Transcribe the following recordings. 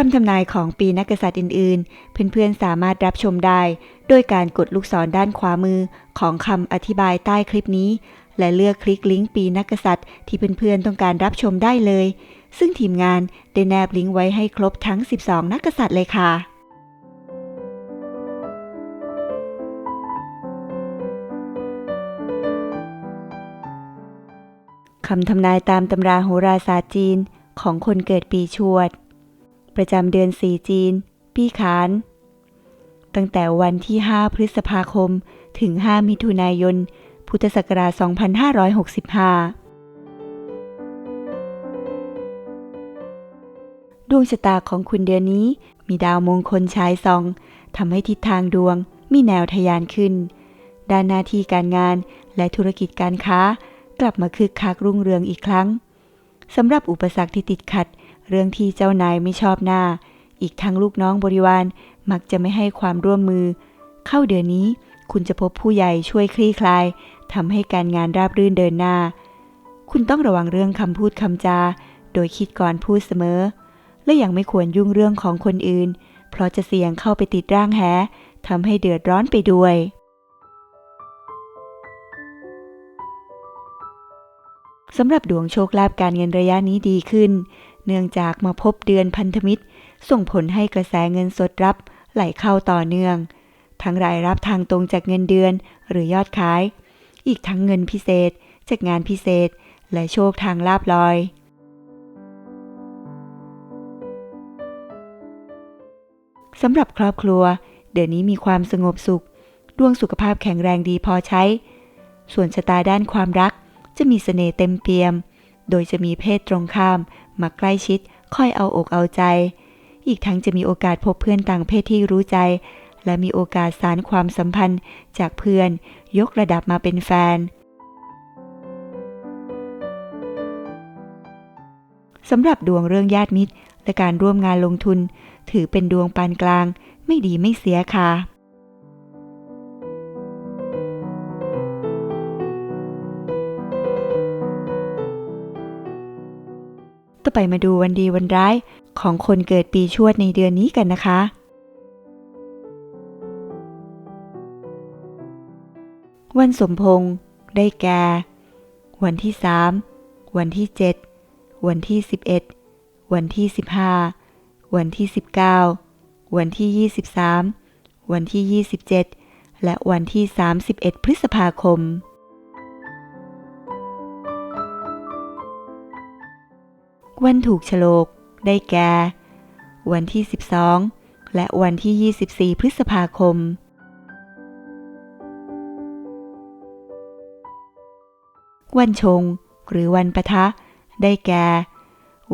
คำทำนายของปีนักกษัตริย์อื่น ๆ เพื่อน ๆ สามารถรับชมได้ โดยการกดลูกศรด้านขวามือของคำอธิบายใต้คลิปนี้ และเลือกคลิกลิงก์ปีนักกษัตริย์ที่เพื่อน ๆ ต้องการรับชมได้เลย ซึ่งทีมงานได้แนบลิงก์ไว้ให้ครบทั้ง 12 นักกษัตริย์เลยค่ะคำทำนายตามตำราโหราศาสตร์จีนของคนเกิดปีชวด ประจำเดือนสี่จีน ปีขาน ตั้งแต่วันที่ 5 พฤษภาคม ถึง 5 มิถุนายน พุทธศักราช 2565 ดวงชะตาของคุณเดือนนี้มีดาวมงคลชายซองทำให้ทิศทางดวงมีแนวทะยานขึ้น ด้านหน้าที่การงานและธุรกิจการค้า กลับมาคึกคักรุ่งเรืองอีกครั้งสำหรับอุปสรรคที่ติดขัด เรื่องที่เจ้านายไม่ชอบหน้า อีกทั้งลูกน้องบริวารมักจะไม่ให้ความร่วมมือ เข้าเดือนนี้คุณจะพบผู้ใหญ่ช่วยคลี่คลายทำให้การงานราบรื่นเดินหน้า คุณต้องระวังเรื่องคำพูดคำจา โดยคิดก่อนพูดเสมอ และยังไม่ควรยุ่งเรื่องของคนอื่น เพราะจะเสี่ยงเข้าไปติดร่างแหทำให้เดือดร้อนไปด้วยสำหรับดวงโชคลาภการเงินระยะนี้ดีขึ้น เนื่องจากมาพบเดือนพันธมิตร ส่งผลให้กระแสเงินสดรับไหลเข้าต่อเนื่อง ทั้งรายรับทางตรงจากเงินเดือนหรือยอดขาย อีกทั้งเงินพิเศษจากงานพิเศษ และโชคทางลาบลอย สำหรับครอบครัว เดือนนี้มีความสงบสุข ดวงสุขภาพแข็งแรงดีพอใช้ ส่วนชะตาด้านความรักจะมีเสน่ห์เต็มเปี่ยม โดยจะมีเพศตรงข้าม มาใกล้ชิดคอยเอาอกเอาใจ อีกทั้งจะมีโอกาสพบเพื่อนต่างเพศที่รู้ใจ และมีโอกาสสารความสัมพันธ์จากเพื่อน ยกระดับมาเป็นแฟนสำหรับดวงเรื่องญาติมิตร และการร่วมงานลงทุน ถือเป็นดวงปานกลาง ไม่ดีไม่เสียค่ะ ต่อไปมาดูวันดีวันร้ายของคนเกิดปีชวดในเดือนนี้กันนะคะ วันสมพงษ์ได้แก่ วันที่ 3 วันที่ 7 วันที่ 11 วันที่ 15 วันที่ 19 วันที่ 23 วันที่ 27 และวันที่ 31 พฤษภาคม วันถูกฉลก ได้แก่ วันที่ 12 และวันที่ 24 พฤษภาคม วันชง หรือวันปะทะ ได้แก่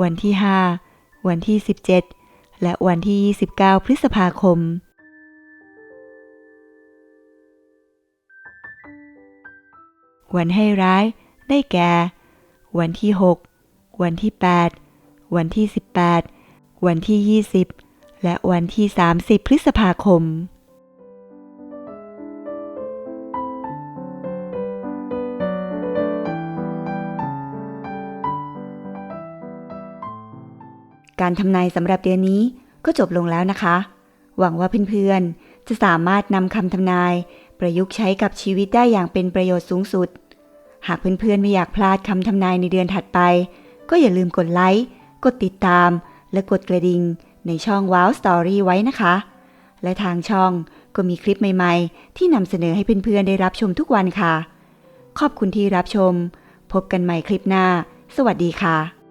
วันที่ 5 วันที่ 17 และวันที่ 29 พฤษภาคมวันให้ร้ายได้แก่ วันที่ 6 วันที่ 8 วันที่ 18 วันที่ 20 และวันที่ 30 พฤษภาคม การทำนายสำหรับเดือนนี้ก็จบลงแล้วนะคะ หวังว่าเพื่อนๆ จะสามารถนำคำทำนาย ประยุกต์ใช้กับชีวิตได้อย่างเป็นประโยชน์สูงสุด หากเพื่อนๆ ไม่อยากพลาดคำทำนายในเดือนถัดไป ก็อย่าลืมกดไลค์ กดติดตาม และกดกระดิ่งในช่อง Wow Story ไว้นะคะ และทางช่องก็มีคลิปใหม่ๆ ที่นำเสนอให้เพื่อนๆได้รับชมทุกวันค่ะ ขอบคุณที่รับชม พบกันใหม่คลิปหน้า สวัสดีค่ะ